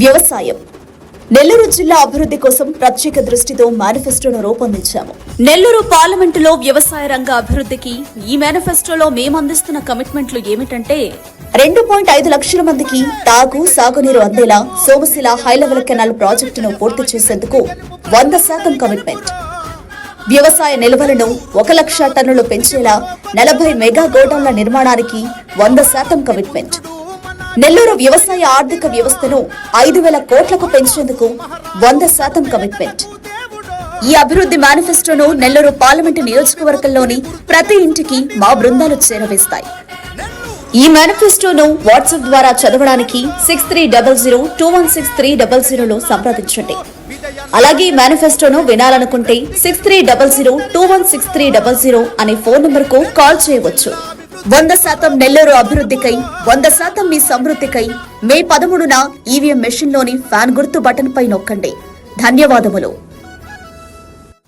వ్యవసాయం. నెల్లూరు జిల్లా అభివృద్ధి కోసం ప్రత్యేక దృష్టితో మేనిఫెస్టోను రూపొందించాము. నెల్లూరు పార్లమెంటులో వ్యవసాయ రంగ అభివృద్ధికి ఈ మేనిఫెస్టోలో మేమందిస్తున్న కమిట్మెంట్లు ఏమిటంటే రెండు పాయింట్ ఐదు లక్షల మందికి తాగు సాగునీరు అందేలా సోమశిల హైలెవెల్ కెనాల్ ప్రాజెక్టును పూర్తి చేసేందుకు వంద శాతం కమిట్మెంట్. వ్యవసాయ నిల్వలను ఒక లక్ష టన్నులు పెంచేలా నలభై మెగా గోడౌన్ల నిర్మాణానికి వంద శాతం కమిట్మెంట్. నెల్లూరు వ్యవసాయ ఆర్థిక వ్యవస్థను ఐదు వేల కోట్లకు పెంచేందుకు వంద శాతం కమిట్మెంట్ ఈ అభివృద్ధి మేనిఫెస్టోను నెల్లూరు పార్లమెంటు నియోజకవర్గంలోని ప్రతి ఇంటికి మా బృందాలు చేరవేస్తాయి. ఈ మేనిఫెస్టోను వాట్సాప్ ద్వారా చదవడానికి six three double zero two one six three double జీరోలో సంప్రదించండి. అలాగే ఈ మేనిఫెస్టోను వినాలనుకుంటే six three double zero two one six three double zero అనే ఫోన్ నెంబర్కు కాల్ చేయవచ్చు. వంద శాతం నెల్లూరు అభివృద్ధికై వంద శాతం మీ సమృద్ధికై మే పదమూడున ఈవీఎం మెషిన్లోని ఫ్యాన్ గుర్తు బటన్ పై నొక్కండి. ధన్యవాదములు.